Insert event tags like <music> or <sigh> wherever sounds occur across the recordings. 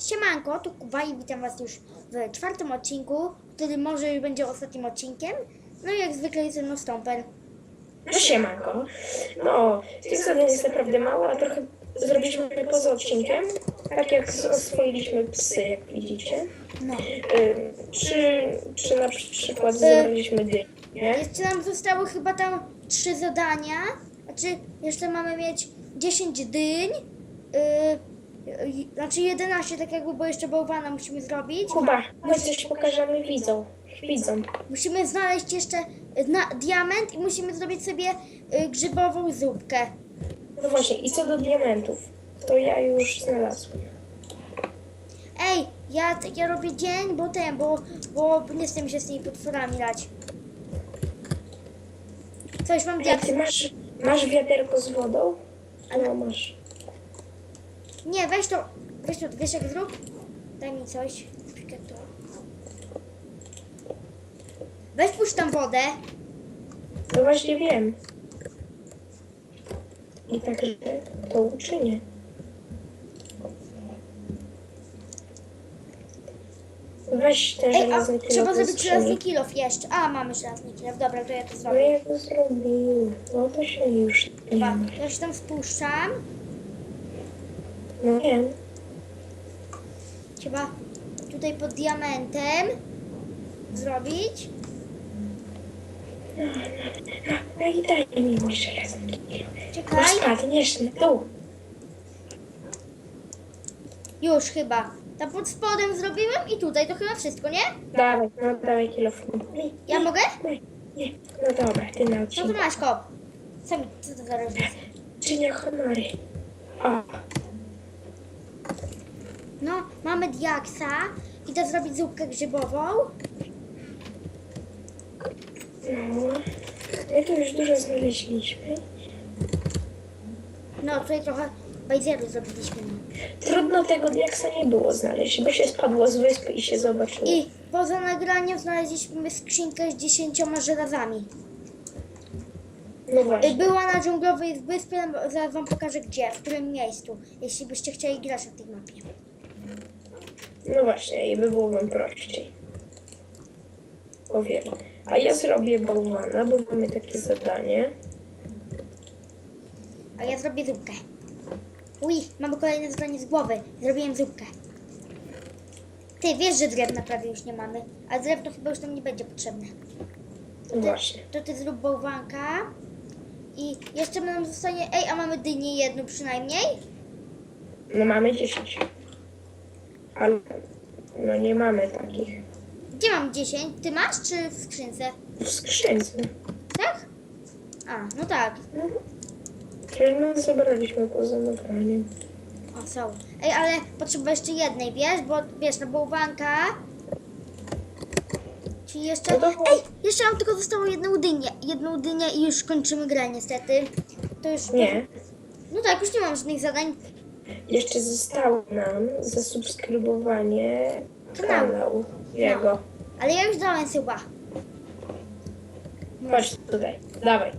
siemanko, tu Kuba i witam Was już w czwartym odcinku, który może już będzie ostatnim odcinkiem. No i jak zwykle jest ze mną Stomper. No siemanko. No, tych zadań jest naprawdę mało, a trochę zrobiliśmy poza odcinkiem. Tak jak oswoiliśmy psy, jak widzicie. No. Czy, czy na przykład zebraliśmy dynię. Jeszcze nam zostały chyba tam trzy zadania. Znaczy, jeszcze mamy mieć 10 dyń. Yy, znaczy 11 tak jakby, bo jeszcze bałwana musimy zrobić. Kuba, my coś pokażemy widzom. Widzom. Musimy znaleźć jeszcze na, diament i musimy zrobić sobie y, grzybową zupkę. No właśnie, i co do diamentów, to ja już znalazłem. Ej, ja, ja robię dzień, bo ten, bo, bo nie chcę mi się z tymi potworami dać. Coś mam Ej, diaks. ty masz, masz wiaderko z wodą? No masz. Nie, weź to, weź to, wiesz jak zrób? Daj mi coś. To. Weź puść tam wodę. No właśnie wiem. I także to uczynię. Weź ten Ej, a trzeba zrobić żelazny kilof jeszcze. A, mamy żelazny kilof. Dobra, to ja to No zrobię. ja to zrobił. No to się już Dobra, ja się tam spuszczam. No wiem. Trzeba tutaj pod diamentem zrobić. No i daj mi mój żelazny kilo. Czekaj. No spadniesz na dół. Już chyba. Tam pod spodem zrobiłem i tutaj to chyba wszystko, nie? Dawaj, no dawaj kilo w Nie, Ja nie, mogę? Nie, nie. No dobra, ty na No to odcinek. masz kop. Co, mi, co to za różnica? Honory. O, No, mamy diaksa. Idę zrobić zupkę grzybową. no. My tu już dużo znaleźliśmy. No, tutaj trochę bajzeru zrobiliśmy. Trudno tego diaksa nie było znaleźć, bo się spadło z wyspy i się zobaczyło. I poza nagraniem znaleźliśmy skrzynkę z dziesięcioma żelazami. No właśnie. Była na dżunglowej wyspie, zaraz wam pokażę gdzie, w którym miejscu, jeśli byście chcieli grać na tej mapie. No właśnie, i by było wam prościej. O wiele. A ja zrobię bałwana, bo mamy takie zadanie. A ja zrobię zupkę. Uj, mamy kolejne zadanie z głowy. Zrobiłem zupkę. Ty, wiesz, że drewna prawie już nie mamy, a drewno chyba już nam nie będzie potrzebne. No właśnie. To ty zrób bałwanka. I jeszcze nam zostanie... Ej, a mamy dynię jedną przynajmniej? No mamy 10. Ale no nie mamy takich. Gdzie mam 10? Ty masz czy w skrzynce? W skrzynce. Tak? A, no tak. No. Przecież my zebraliśmy poza nagraniem. O, są. Ej, ale potrzeba jeszcze jednej, wiesz? Bo wiesz, na bałwanka... Czyli jeszcze... No to- Ej, jeszcze nam tylko zostało jedną dynię. Jedną dynię i już kończymy grę niestety. To już... Nie. No tak, już nie mam żadnych zadań. Jeszcze zostało nam zasubskrybowanie Kanału. kanału jego. Ale ja już dałem chyba. Chodź tutaj, dawaj.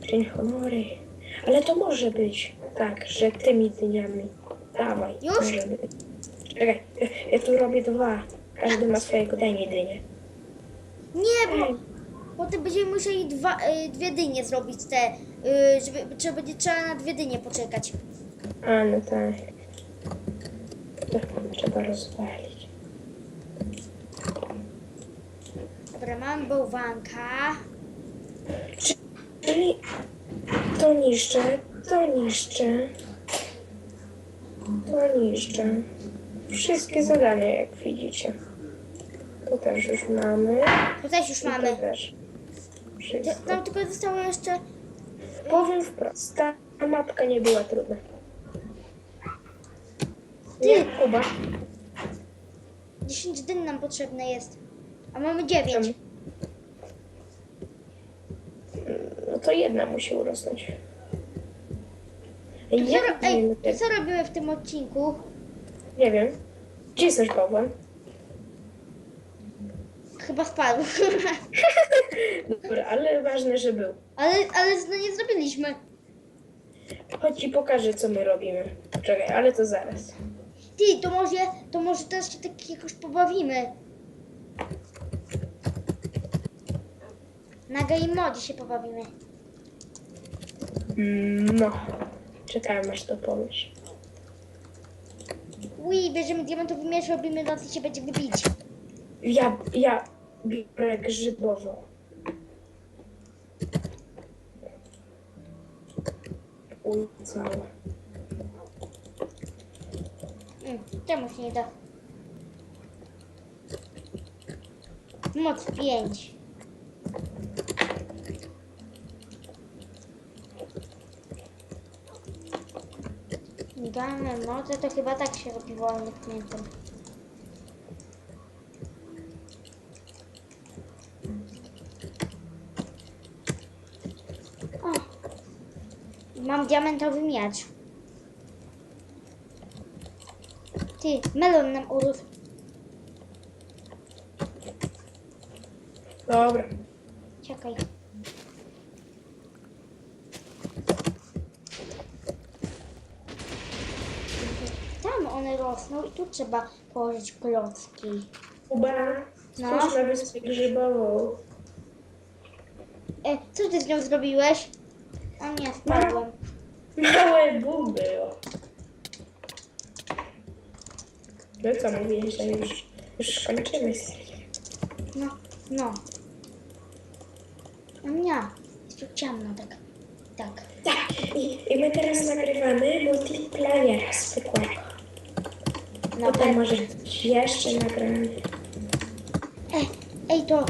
Dzień honory. Ale to może być tak, że tymi dniami. Dawaj. Już? Może być. Czekaj, ja tu robię dwa. Każdy ma swojego, daj mi dynię. Nie, bo... Potem będziemy musieli dwa, y, dwie dynie zrobić te, y, żeby będzie trzeba na dwie dynie poczekać. A, no tak. To trzeba rozwalić. Dobra, mam bałwanka. Czyli to niszczę, to niszczę, to niszczę. Wszystkie zadania, jak widzicie. To też już mamy. To też już I to mamy. też. Wszystko. nam tylko zostało jeszcze... Powiem wprost, ta mapka nie była trudna. Ty! Kuba. 10 dyn nam potrzebne jest. A mamy 9. No to jedna musi urosnąć. Co, Ja ro- ej, co robimy w tym odcinku? nie wiem. Gdzie jest nasz bałwan? Chyba spadł. <laughs> Dobra, ale ważne, że był. ale, ale no nie zrobiliśmy. Chodź ci pokażę, co my robimy. Czekaj, ale to zaraz. Ty, to może, to może też się tak jakoś pobawimy. Na game modzie się pobawimy. Mm, No. Czekałem aż to powiesz. Ui, bierzemy diamentowy miecz, robimy noc i się będziemy bić. Ja, ja biorę grzybową. Co? Mm, czemu się nie da? Moc 5. Dane moce to chyba tak się robiło, nie! Mam diamentowy miecz. Ty, melon nam urósł. Dobra. Czekaj. Tam one rosną i tu trzeba położyć klocki. Kuba, No. spójrz na wyspę grzybową. E, co ty z nią zrobiłeś? O nie, spadłem. Małe buby. o. No co mówiłeś, że już, już kończymy serię. No, no. O nie, jest tu ciemno tak. Tak. Tak, i, i my teraz nagrywamy multiplayera zwykłego. No, Potem e, może jeszcze nagramy. ej, ej, to...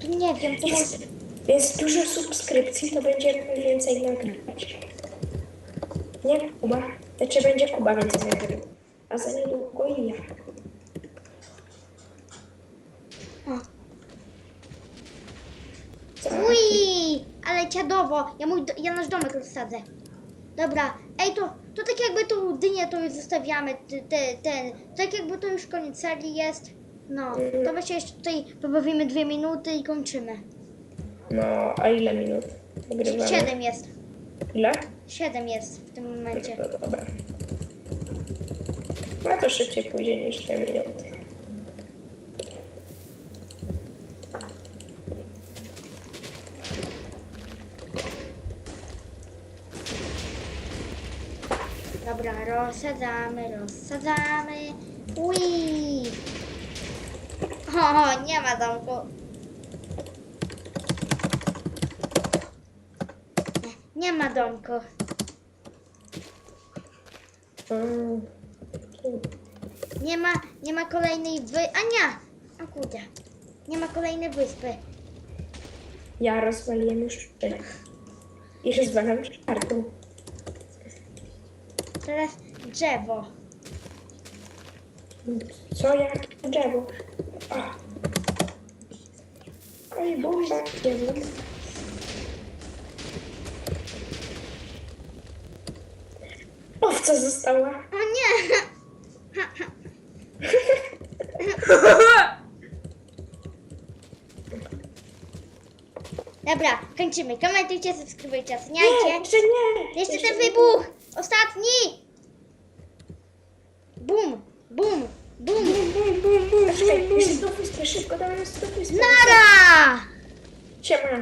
To nie wiem, to może... Jest, jest dużo subskrypcji, to będziemy więcej nagrywać. Nie, Kuba. Znaczy będzie Kuba więcej nagrywał. A za niedługo i ja. Ui, ale ciadowo. Ja, mój, ja nasz domek rozsadzę. Dobra, ej, to, to tak jakby tą dynię to już zostawiamy, te, te, ten, tak jakby to już koniec serii jest. No, to my się jeszcze tutaj pobawimy dwie minuty i kończymy. No, a ile minut nagrywamy? Siedem jest, Ile? siedem jest w tym momencie. No dobra. No to szybciej pójdzie niż dwie minuty. Dobra, rozsadzamy, rozsadzamy. Ui! O, nie ma domku. Nie ma domku. Mm. Nie ma, nie ma kolejnej wy... A nie! O kurde. Nie ma kolejnej wyspy. Ja rozwaliłem już trzy. I rozwalam czwartą. Teraz drzewo. Co jak drzewo? Oj, bomba. Nie wiem. Owca została. O nie! Dobra, kończymy. Komentujcie, subskrybujcie, oceniajcie. jeszcze nie. Jeszcze ten wybuch! Ostatni! Bum! Bum! Bum! Bum, bum, bum, bum. Czekaj, jeszcze do wyspy, szybko, dawaj jeszcze do wyspy. Nara! Siema.